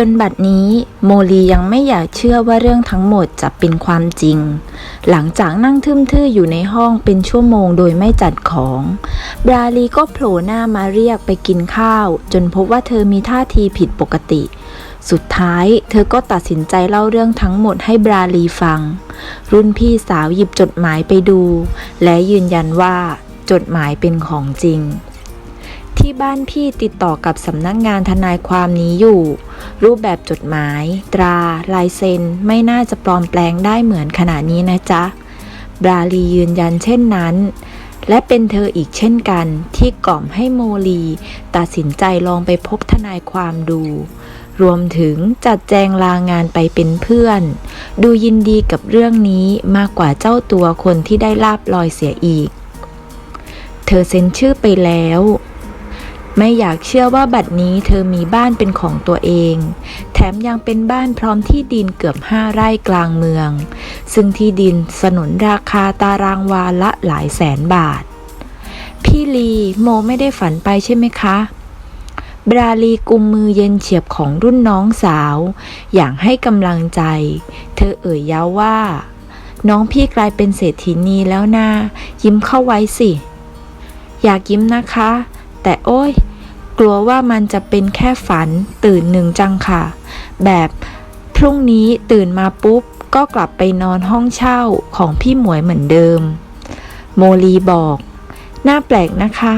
จนบัดนี้โมลียังไม่อยากเชื่อว่าเรื่องทั้งหมดจะเป็นความจริง หลังจากนั่งทึมทื่ออยู่ในห้องเป็นชั่วโมงโดยไม่จัดของ บราลีก็โผล่หน้ามาเรียกไปกินข้าว จนพบว่าเธอมีท่าทีผิดปกติ สุดท้ายเธอก็ตัดสินใจเล่าเรื่องทั้งหมดให้บราลีฟัง รุ่นพี่สาวหยิบจดหมายไปดู และยืนยันว่าจดหมายเป็นของจริง ที่บ้านพี่ติดต่อกับสำนักงานทนายความนี้อยู่ รูปแบบจดหมาย ตรา ลายเซ็น ไม่น่าจะปลอมแปลงได้เหมือนขณะนี้นะจ๊ะ บราลียืนยันเช่นนั้น และเป็นเธออีกเช่นกันที่กล่อมให้โมลี ตัดสินใจลองไปพบทนายความดู รวมถึงจัดแจงลางานไปเป็นเพื่อน ดูยินดีกับเรื่องนี้มากกว่าเจ้าตัวคนที่ได้ลาบลอยเสียอีก เธอเซ็นชื่อไปแล้ว ไม่อยากเชื่อว่าบัดนี้เธอมีบ้านเป็นของตัวเอง แถมยังเป็นบ้านพร้อมที่ดินเกือบห้าไร่กลางเมือง ซึ่งที่ดินสนุนราคาตารางวาละหลายแสนบาท พี่ลีโมไม่ได้ฝันไปใช่ไหมคะ บราลีกุมมือเย็นเฉียบของรุ่นน้องสาว อย่างให้กำลังใจ เธอเอ่ยเย้าว่า น้องพี่กลายเป็นเศรษฐีนีแล้วนะยิ้มเข้าไว้สิ อยากยิ้มนะคะ แต่โอ้ย กลัวว่ามันจะเป็นแค่ฝันตื่นหนึ่งจังค่ะ แบบพรุ่งนี้ตื่นมาปุ๊บ ก็กลับไปนอนห้องเช่าของพี่หมวยเหมือนเดิม โมลีบอก น่าแปลกนะคะ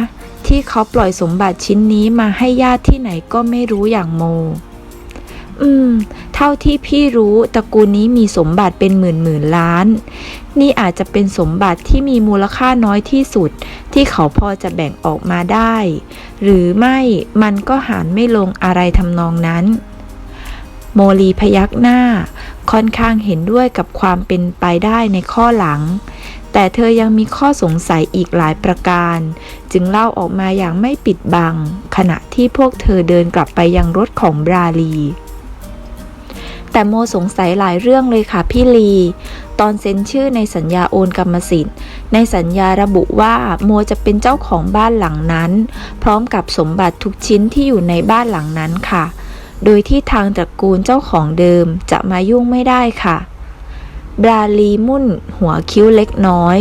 ที่เขาปล่อยสมบัติชิ้นนี้มาให้ญาติที่ไหนก็ไม่รู้อย่างโม อืม เท่าที่พี่รู้ตระกูลนี้มีสมบัติเป็นหมื่นหมื่นล้าน นี่อาจจะเป็นสมบัติที่มีมูลค่าน้อยที่สุด ที่เขาพอจะแบ่งออกมาได้ หรือไม่มันก็หารไม่ลงอะไรทำนองนั้น โมลีพยักหน้า ค่อนข้างเห็นด้วยกับความเป็นไปได้ในข้อหลัง แต่เธอยังมีข้อสงสัยอีกหลายประการ จึงเล่าออกมาอย่างไม่ปิดบัง ขณะที่พวกเธอเดินกลับไปยังรถของบราลี แต่โมสงสัยหลายเรื่องเลยค่ะพี่ลี ตอนเซ็นชื่อในสัญญาโอนกรรมสิทธิ์ ในสัญญาระบุว่าโมจะเป็นเจ้าของบ้านหลังนั้น พร้อมกับสมบัติทุกชิ้นที่อยู่ในบ้านหลังนั้นค่ะ โดยที่ทางตระกูลเจ้าของเดิมจะมายุ่งไม่ได้ค่ะบราลีมุ่นหัวคิ้วเล็กน้อย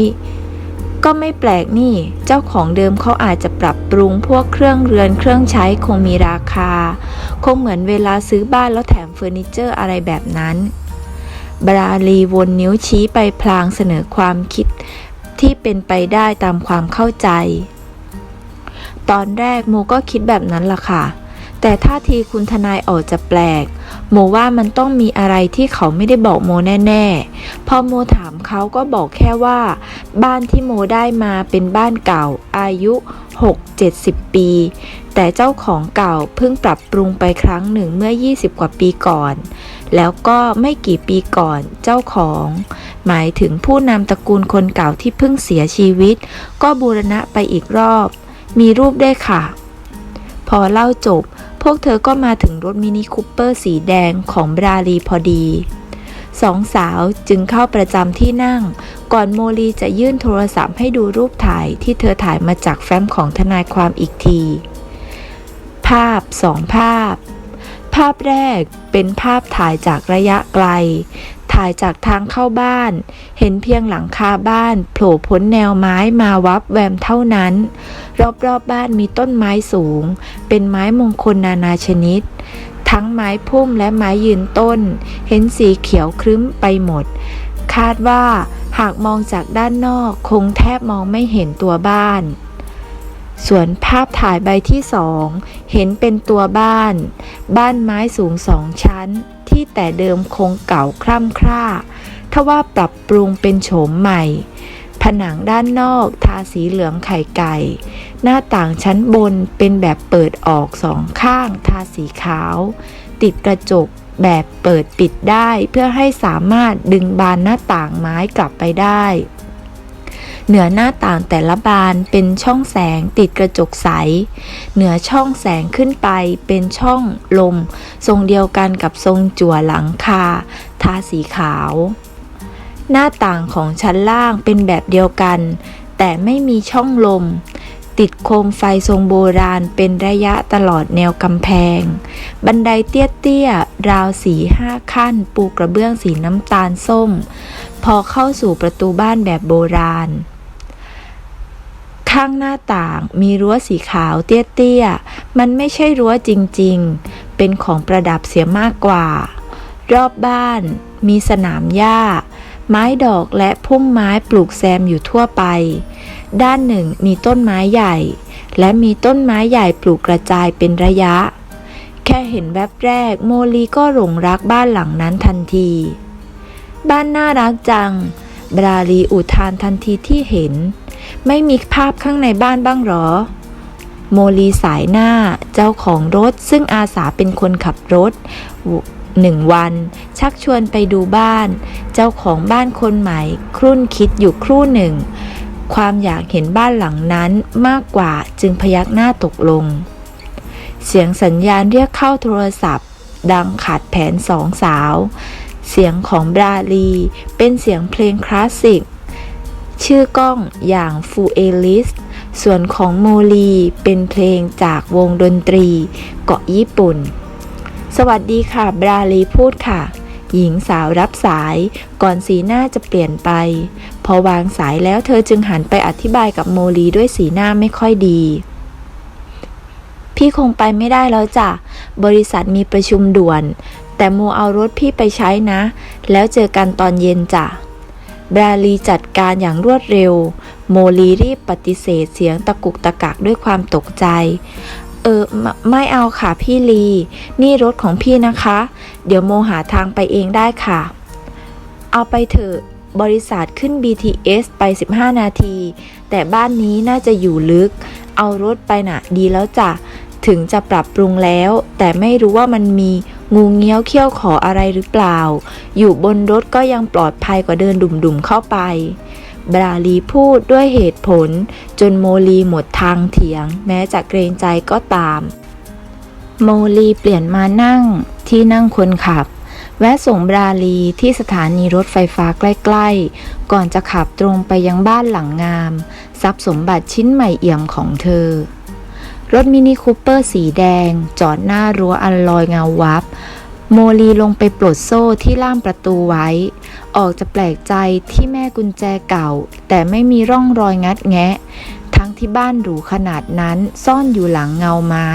ก็ไม่แปลกนี่ เจ้าของเดิมเขาอาจจะปรับปรุงพวกเครื่องเรือนเครื่องใช้คงมีราคา คงเหมือนเวลาซื้อบ้านแล้วแถมเฟอร์นิเจอร์อะไรแบบนั้น บราลีวนนิ้วชี้ไปพลางเสนอความคิดที่เป็นไปได้ตามความเข้าใจ ตอนแรกโมก็คิดแบบนั้นล่ะค่ะ แต่ท่าทีคุณทนายออกจะแปลก โมว่ามันต้องมีอะไรที่เขาไม่ได้บอกโมแน่ๆ พอโมถามเขาก็บอกแค่ว่า บ้านที่โมได้มาเป็นบ้านเก่าอายุ 6-70 ปี แต่เจ้าของเก่าเพิ่งปรับปรุงไปครั้งหนึ่งเมื่อ 20 กว่าปีก่อน แล้วก็ไม่กี่ปีก่อนเจ้าของ หมายถึงผู้นำตระกูลคนเก่าที่เพิ่งเสียชีวิต ก็บูรณะไปอีกรอบ มีรูปได้ค่ะ พอเล่าจบ วกเธอก็มาถึงรถมินิคูเปอร์สีแดงของบราลีพอดีสองสาวจึงเข้าประจำที่นั่ง ก่อนโมลีจะยื่นโทรศัพท์ให้ดูรูปถ่ายที่เธอถ่ายมาจากแฟ้มของทนายความอีกที ภาพสองภาพ ภาพแรกเป็นภาพถ่ายจากระยะไกล ถ่ายจากทางเข้าบ้าน เห็นเพียงหลังคาบ้าน โผล่พ้นแนวไม้มาวับแวมเท่านั้น รอบๆบบ้านมีต้นไม้สูง เป็นไม้มงคลนานาชนิด ทั้งไม้พุ่มและไม้ยืนต้น เห็นสีเขียวครึ้มไปหมด คาดว่าหากมองจากด้านนอกคงแทบมองไม่เห็นตัวบ้านส่วนภาพถ่ายใบที่สอง เห็นเป็นตัวบ้าน บ้านไม้สูงสองชั้น ที่แต่เดิมคงเก่าคร่ำคร่าทว่าปรับปรุงเป็นโฉมใหม่ ผนังด้านนอกทาสีเหลืองไข่ไก่ หน้าต่างชั้นบนเป็นแบบเปิดออกสองข้าง ทาสีขาว ติดกระจกแบบเปิดปิดได้เพื่อให้สามารถดึงบานหน้าต่างไม้กลับไปได้ เหนือหน้าต่างแต่ละบานเป็นช่องแสงติดกระจกใส เหนือช่องแสงขึ้นไปเป็นช่องลม ทรงเดียวกันกับทรงจั่วหลังคา ทาสีขาว หน้าต่างของชั้นล่างเป็นแบบเดียวกัน แต่ไม่มีช่องลม ติดโคมไฟทรงโบราณเป็นระยะตลอดแนวกำแพง บันไดเตี้ยๆราวสีห้าขั้น ปูกระเบื้องสีน้ำตาลส้มพอเข้าสู่ประตูบ้านแบบโบราณ ข้างหน้าต่างมีรั้วสีขาวเตี้ยๆ มันไม่ใช่รั้วจริงๆ เป็นของประดับเสียมากกว่า รอบบ้านมีสนามหญ้า ไม้ดอกและพุ่มไม้ปลูกแซมอยู่ทั่วไป ด้านหนึ่งมีต้นไม้ใหญ่ และมีต้นไม้ใหญ่ปลูกกระจายเป็นระยะ แค่เห็นแวบแรกโมลีก็หลงรักบ้านหลังนั้นทันที บ้านน่ารักจัง บราลีอุทานทันทีที่เห็น ไม่มีภาพข้างในบ้านบ้างหรอ โมลีสายหน้าเจ้าของรถซึ่งอาสาเป็นคนขับรถหนึ่งวัน ชักชวนไปดูบ้าน เจ้าของบ้านคนใหม่ ครุ่นคิดอยู่ครู่หนึ่ง ความอยากเห็นบ้านหลังนั้นมากกว่าจึงพยักหน้าตกลง เสียงสัญญาณเรียกเข้าโทรศัพท์ ดังขาดแผนสองสาว เสียงของบราลี เป็นเสียงเพลงคลาสสิก ชื่อกล้องอย่างฟูเอลิส ส่วนของโมลีเป็นเพลงจากวงดนตรี เกาะญี่ปุ่น สวัสดีค่ะ บราลีพูดค่ะ หญิงสาวรับสายก่อนสีหน้าจะเปลี่ยนไป พอวางสายแล้วเธอจึงหันไปอธิบายกับโมลีด้วยสีหน้าไม่ค่อยดี พี่คงไปไม่ได้แล้วจ้ะ บริษัทมีประชุมด่วน แต่โมเอารถพี่ไปใช้นะ แล้วเจอกันตอนเย็นจ้ะ บราลีจัดการอย่างรวดเร็ว โมลีรีบปฏิเสธเสียงตะกุกตะกักด้วยความตกใจ เออไมไม่เอาค่ะพี่ลี นี่รถของพี่นะคะ เดี๋ยวโมหาทางไปเองได้ค่ะ เอาไปเถอะ บริษัทขึ้น BTS ไป 15 นาที แต่บ้านนี้น่าจะอยู่ลึก เอารถไปน่ะดีแล้วจ้ะ ถึงจะปรับปรุงแล้ว แต่ไม่รู้ว่ามันมี งูเงี้ยวเขี้ยวขออะไรหรือเปล่า อยู่บนรถก็ยังปลอดภัยกว่าเดินดุ่มๆเข้าไป บราลีพูดด้วยเหตุผล จนโมลีหมดทางเถียง แม้จะเกรงใจก็ตาม โมลีเปลี่ยนมานั่งที่นั่งคนขับ แวะส่งบราลีที่สถานีรถไฟฟ้าใกล้ๆ ก่อนจะขับตรงไปยังบ้านหลังงาม ทรัพย์สมบัติชิ้นใหม่เอี่ยมของเธอ รถมินิคูเปอร์สีแดง จอดหน้ารั้วอันลอยเงาวับ โมลีลงไปปลดโซ่ที่ล่ามประตูไว้ ออกจะแปลกใจที่แม่กุญแจเก่า แต่ไม่มีร่องรอยงัดแงะ ทั้งที่บ้านหรูขนาดนั้นซ่อนอยู่หลังเงาไม้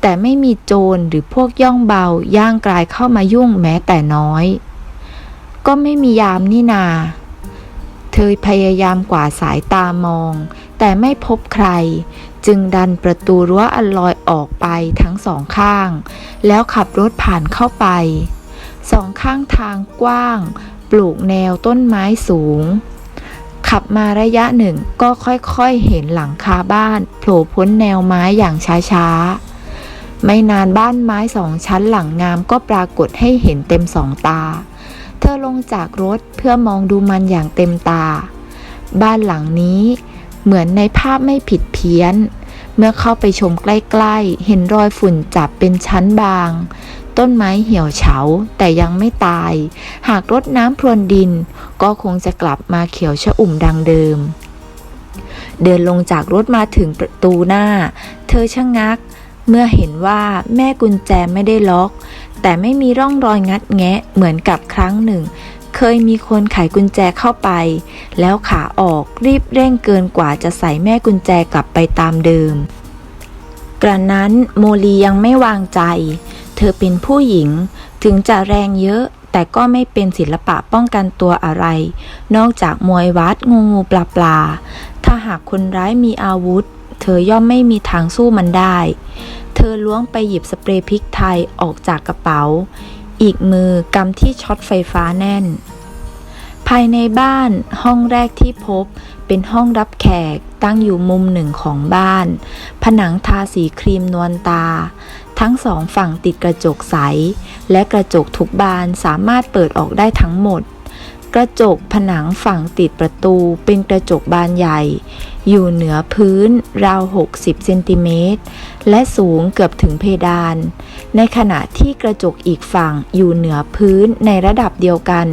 แต่ไม่มีโจรหรือพวกย่องเบาย่างกลายเข้ามายุ่งแม้แต่น้อย ก็ไม่มียามนี่นา เธอพยายามกวาดสายตามอง แต่ไม่พบใคร จึงดันประตูรั้วอันลอยออกไปทั้งสองข้าง แล้วขับรถผ่านเข้าไป สองข้างทางกว้าง ปลูกแนวต้นไม้สูง ขับมาระยะหนึ่งก็ค่อยๆเห็นหลังคาบ้านโผล่พ้นแนวไม้อย่างช้าๆ ไม่นานบ้านไม้สองชั้นหลังงามก็ปรากฏให้เห็นเต็มสองตา เธอลงจากรถเพื่อมองดูมันอย่างเต็มตา บ้านหลังนี้เหมือนในภาพไม่ผิดเพี้ยน เมื่อเข้าไปชมใกล้ๆ เห็นรอยฝุ่นจับเป็นชั้นบาง ต้นไม้เหี่ยวเฉาแต่ยังไม่ตาย หากรดน้ำพรวนดิน ก็คงจะกลับมาเขียวชะอุ่มดังเดิม เดินลงจากรถมาถึงประตูหน้า เธอชะงัก เมื่อเห็นว่าแม่กุญแจไม่ได้ล็อก แต่ไม่มีร่องรอยงัดแงะเหมือนกับครั้งหนึ่ง เคยมีคนไขกุญแจเข้าไป แล้วขาออกรีบเร่งเกินกว่าจะใส่แม่กุญแจกลับไปตามเดิม กระนั้นโมลียังไม่วางใจ เธอเป็นผู้หญิงถึงจะแรงเยอะแต่ก็ไม่เป็นศิลปะป้องกันตัวอะไร นอกจากมวยวัดงูงูปลาปลา ถ้าหากคนร้ายมีอาวุธ เธอย่อมไม่มีทางสู้มันได้ เธอล้วงไปหยิบสเปรย์พริกไทยออกจากกระเป๋า อีกมือกำที่ช็อตไฟฟ้าแน่น ภายในบ้านห้องแรกที่พบเป็นห้องรับแขกตั้งอยู่มุมหนึ่งของบ้าน ผนังทาสีครีมนวลตา ทั้งสองฝั่งติดกระจกใส และกระจกทุกบานสามารถเปิดออกได้ทั้งหมด กระจกผนังฝั่งติดประตูเป็นกระจกบานใหญ่ อยู่เหนือพื้นราว 60 เซนติเมตร และสูงเกือบถึงเพดาน ในขณะที่กระจกอีกฝั่งอยู่เหนือพื้นในระดับเดียวกัน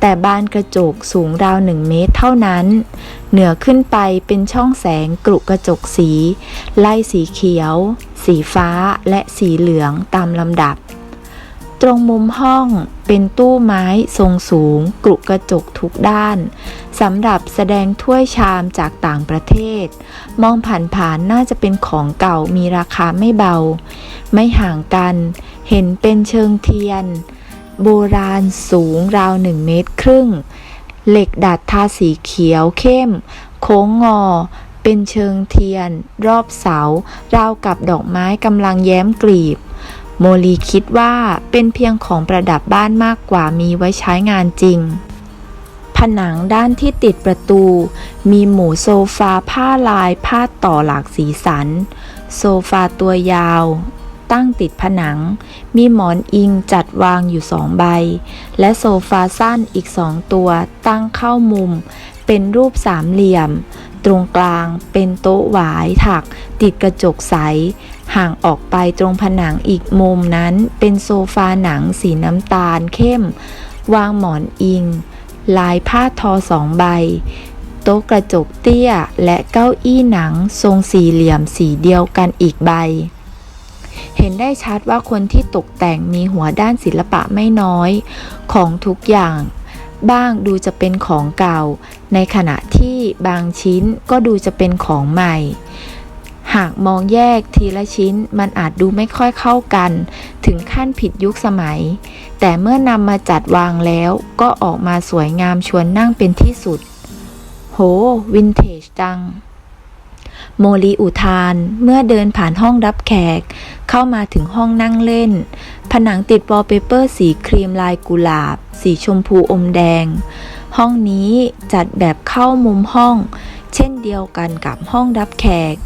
แต่บานกระจกสูงราวหนึ่งเมตรเท่านั้น เหนือขึ้นไปเป็นช่องแสงกรุกระจกสี ไล่สีเขียว สีฟ้าและสีเหลืองตามลำดับ ตรงมุมห้องเป็นตู้ไม้ทรงสูง กรุกระจกทุกด้านสำหรับแสดงถ้วยชามจากต่างประเทศ มองผ่านๆน่าจะเป็นของเก่ามีราคาไม่เบา ไม่ห่างกัน เห็นเป็นเชิงเทียน โบราณสูงราวหนึ่งเมตรครึ่ง เหล็กดัดทาสีเขียวเข้ม โค้งงอ เป็นเชิงเทียน รอบเสาราวกับดอกไม้กำลังแย้มกลีบ โมลีคิดว่าเป็นเพียงของประดับบ้านมากกว่ามีไว้ใช้งานจริง ผนังด้านที่ติดประตู มีหมูโซฟาผ้าลายผ้าต่อหลากสีสัน โซฟาตัวยาว ตั้งติดผนัง มีหมอนอิงจัดวางอยู่สองใบ และโซฟาสั้นอีกสองตัวตั้งเข้ามุม เป็นรูปสามเหลี่ยม ตรงกลางเป็นโต๊ะหวายถัก ติดกระจกใส ห่างออกไปตรงผนังอีกมุมนั้นเป็นโซฟาหนังสีน้ำตาลเข้ม วางหมอนอิง ลายผ้าทอสองใบ โต๊ะกระจกเตี้ยและเก้าอี้หนังทรงสี่เหลี่ยมสีเดียวกันอีกใบ เห็นได้ชัดว่าคนที่ตกแต่งมีหัวด้านศิลปะไม่น้อยของทุกอย่าง บ้างดูจะเป็นของเก่า ในขณะที่บางชิ้นก็ดูจะเป็นของใหม่ หากมองแยกทีละชิ้นมันอาจดูไม่ค่อยเข้ากัน ถึงขั้นผิดยุคสมัย แต่เมื่อนำมาจัดวางแล้วก็ออกมาสวยงามชวนนั่งเป็นที่สุด โห วินเทจจัง โมลีอุทานเมื่อเดินผ่านห้องรับแขก เข้ามาถึงห้องนั่งเล่น ผนังติดวอลเปเปอร์สีครีมลายกุหลาบ สีชมพูอมแดง ห้องนี้จัดแบบเข้ามุมห้อง เช่นเดียวกันกับห้องรับแขก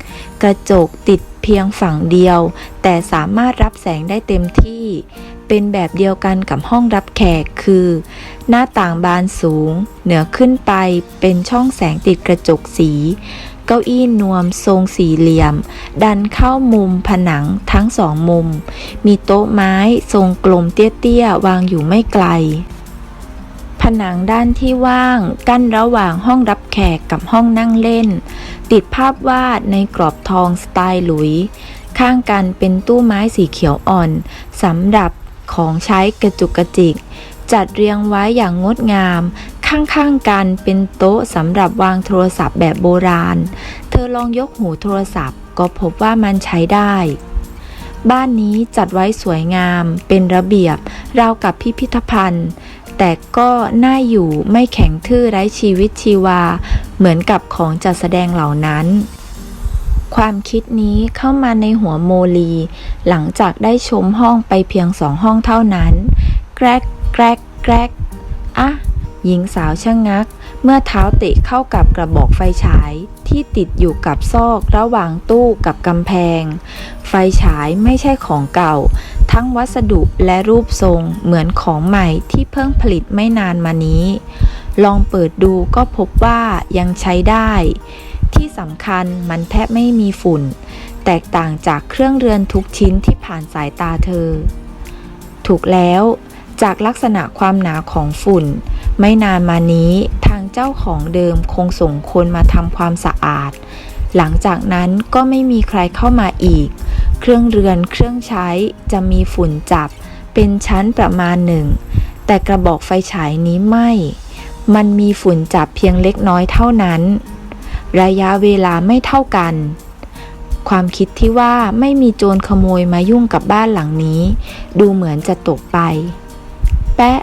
กระจกติดเพียงฝั่งเดียว แต่สามารถรับแสงได้เต็มที่ เป็นแบบเดียวกันกับห้องรับแขกคือ หน้าต่างบานสูง เหนือขึ้นไปเป็นช่องแสงติดกระจกสี เก้าอี้นวมทรงสี่เหลี่ยม ดันเข้ามุมผนังทั้งสองมุม มีโต๊ะไม้ทรงกลมเตี้ยๆวางอยู่ไม่ไกล ผนังด้านที่ว่างกั้นระหว่างห้องรับแขกกับห้องนั่งเล่น ติดภาพวาดในกรอบทองสไตล์หลุย ข้างกันเป็นตู้ไม้สีเขียวอ่อนสำหรับของใช้กระจุกกระจิก จัดเรียงไว้อย่างงดงาม ข้างๆกันเป็นโต๊ะสำหรับวางโทรศัพท์แบบโบราณ เธอลองยกหูโทรศัพท์ ก็พบว่ามันใช้ได้บ้านนี้จัดไว้สวยงามเป็นระเบียบ ราวกับพิพิธภัณฑ์ แต่ก็น่าอยู่ไม่แข็งทื่อไร้ชีวิตชีวา เหมือนกับของจัดแสดงเหล่านั้น ความคิดนี้เข้ามาในหัวโมลี หลังจากได้ชมห้องไปเพียงสองห้องเท่านั้น แกรกแกรกแกรกอะหญิงสาวชะงงัก เมื่อเท้าเตะเข้ากับกระบอกไฟฉายที่ติดอยู่กับซอกระหว่างตู้กับกำแพง ไฟฉายไม่ใช่ของเก่า ทั้งวัสดุและรูปทรงเหมือนของใหม่ที่เพิ่งผลิตไม่นานมานี้ ลองเปิดดูก็พบว่ายังใช้ได้ ที่สำคัญมันแทบไม่มีฝุ่น แตกต่างจากเครื่องเรือนทุกชิ้นที่ผ่านสายตาเธอ ถูกแล้วจากลักษณะความหนาของฝุ่น ไม่นานมานี้ทางเจ้าของเดิมคงส่งคนมาทำความสะอาด หลังจากนั้นก็ไม่มีใครเข้ามาอีก เครื่องเรือนเครื่องใช้จะมีฝุ่นจับเป็นชั้นประมาณหนึ่ง แต่กระบอกไฟฉายนี้ไม่ มันมีฝุ่นจับเพียงเล็กน้อยเท่านั้น ระยะเวลาไม่เท่ากัน ความคิดที่ว่าไม่มีโจรขโมยมายุ่งกับบ้านหลังนี้ ดูเหมือนจะตกไป แปะ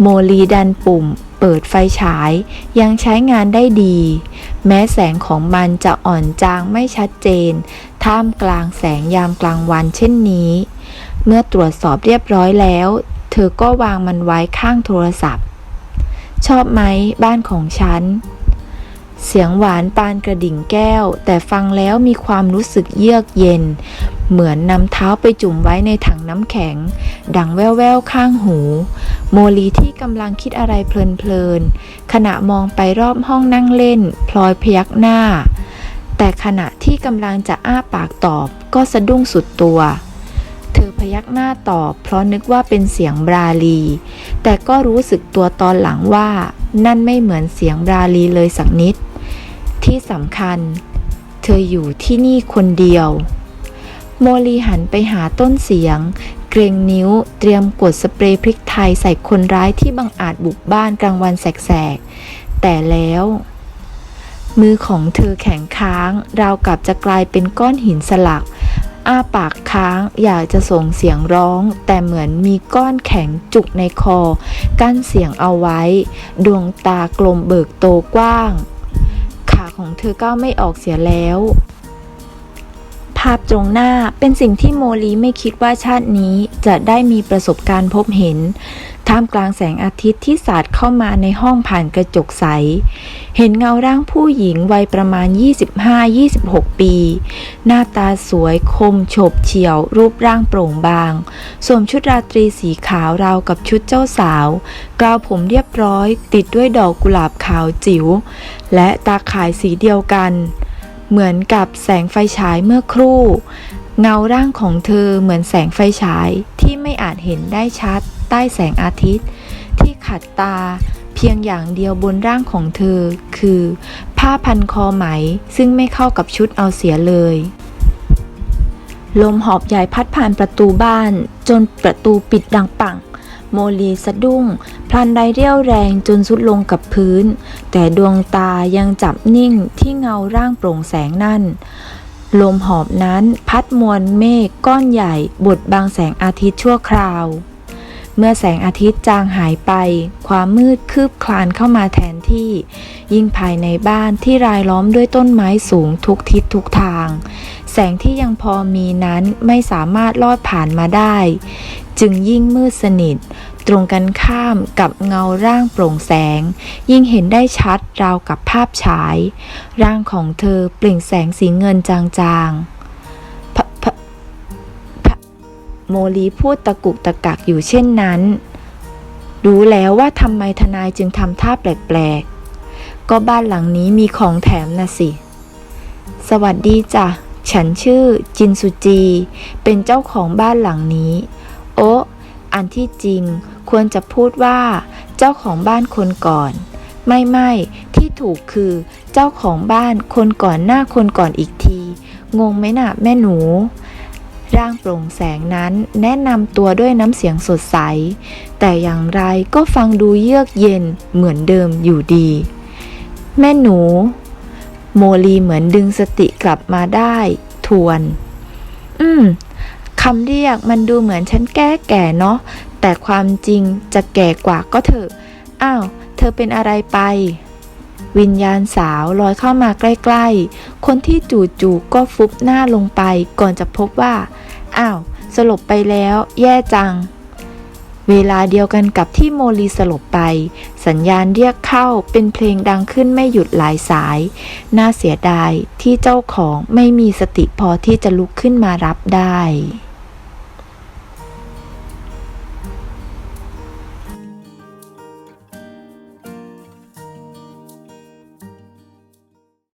โมลีดันปุ่ม เปิดไฟฉายยังใช้งานได้ดี แม้แสงของมันจะอ่อนจางไม่ชัดเจน ท่ามกลางแสงยามกลางวันเช่นนี้ เมื่อตรวจสอบเรียบร้อยแล้ว เธอก็วางมันไว้ข้างโทรศัพท์ ชอบไหมบ้านของฉัน เสียงหวานปานกระดิ่งแก้ว แต่ฟังแล้วมีความรู้สึกเยือกเย็น เหมือนนำเท้าไปจุ่มไว้ในถังน้ำแข็ง ดังแว่วๆข้างหู โมลีที่กำลังคิดอะไรเพลินๆขณะมองไปรอบห้องนั่งเล่น พลอยพยักหน้า แต่ขณะที่กำลังจะอ้าปากตอบก็สะดุ้งสุดตัว เธอพยักหน้าตอบ เพราะนึกว่าเป็นเสียงบราลี แต่ก็รู้สึกตัวตอนหลังว่า นั่นไม่เหมือนเสียงบราลีเลยสักนิด ที่สำคัญ เธออยู่ที่นี่คนเดียว โมลีหันไปหาต้นเสียง เกรงนิ้วเตรียมกดสเปรย์พริกไทยใส่คนร้ายที่บังอาจบุกบ้านกลางวันแสกๆ แต่แล้ว มือของเธอแข็งค้าง ราวกับจะกลายเป็นก้อนหินสลัก อ้าปากค้างอยากจะส่งเสียงร้อง แต่เหมือนมีก้อนแข็งจุกในคอ กั้นเสียงเอาไว้ ดวงตากลมเบิกโตกว้าง ขาของเธอก้าวไม่ออกเสียแล้ว ภาพตรงหน้าเป็นสิ่งที่โมลีไม่คิดว่าชาตินี้จะได้มีประสบการณ์พบเห็น ท่ามกลางแสงอาทิตย์ที่สาดเข้ามาในห้องผ่านกระจกใส เห็นเงาร่างผู้หญิงวัยประมาณ 25-26 ปี หน้าตาสวยคมโฉบเฉี่ยว รูปร่างโปร่งบางสวมชุดราตรีสีขาวราวกับชุดเจ้าสาวกาวผมเรียบร้อย ติดด้วยดอกกุหลาบขาวจิ๋วและตาข่ายสีเดียวกัน เหมือนกับแสงไฟฉายเมื่อครู่ เงาร่างของเธอเหมือนแสงไฟฉายที่ไม่อาจเห็นได้ชัด ใต้แสงอาทิตย์ ที่ขัดตาเพียงอย่างเดียวบนร่างของเธอ คือ ผ้าพันคอไหมซึ่งไม่เข้ากับชุดเอาเสียเลยลมหอบใหญ่พัดผ่านประตูบ้าน จนประตูปิดดังปัง โมลีสะดุ้ง พลันใดเรี่ยวแรงจนสุดลงกับพื้น แต่ดวงตายังจับนิ่งที่เงาร่างโปร่งแสงนั่น ลมหอบนั้นพัดมวลเมฆก้อนใหญ่บดบังแสงอาทิตย์ชั่วคราว เมื่อแสงอาทิตย์จางหายไป ความมืดคืบคลานเข้ามาแทน ที่ ยิ่งภายในบ้านที่รายล้อมด้วยต้นไม้สูงทุกทิศทุกทาง แสงที่ยังพอมีนั้นไม่สามารถลอดผ่านมาได้ จึงยิ่งมืดสนิท ตรงกันข้ามกับเงาร่างโปร่งแสง ยิ่งเห็นได้ชัดราวกับภาพฉาย ร่างของเธอเปล่งแสงสีเงินจางๆโมลีพูดตะกุกตะกักอยู่เช่นนั้น รู้แล้วว่าทำไมทนายจึงทำท่าแปลกๆ ก็บ้านหลังนี้มีของแถมนะสิ สวัสดีจ้ะ ฉันชื่อจินสุจี เป็นเจ้าของบ้านหลังนี้ โอ้อันที่จริงควรจะพูดว่า เจ้าของบ้านคนก่อน ไม่ไม่ที่ถูกคือเจ้าของบ้านคนก่อนหน้าคนก่อนอีกที งงไหมน่ะแม่หนู ร่างโปร่งแสงนั้นแนะนำตัวด้วยน้ำเสียงสดใส แต่อย่างไรก็ฟังดูเยือกเย็นเหมือนเดิมอยู่ดี แม่หนู โมลีเหมือนดึงสติกลับมาได้ ทวน อืมคำเรียกมันดูเหมือนฉันแก้แก่เนาะแต่ความจริงจะแก่กว่าก็เถอะ อ้าว เธอเป็นอะไรไป วิญญาณสาวลอยเข้ามาใกล้ ๆ คนที่จู่ๆก็ฟุบหน้าลงไปก่อนจะพบว่า อ้าว สลบไปแล้ว แย่จัง เวลาเดียวกันกับที่โมลีสลบไป สัญญาณเรียกเข้าเป็นเพลงดังขึ้นไม่หยุดหลายสาย น่าเสียดายที่เจ้าของไม่มีสติพอที่จะลุกขึ้นมารับได้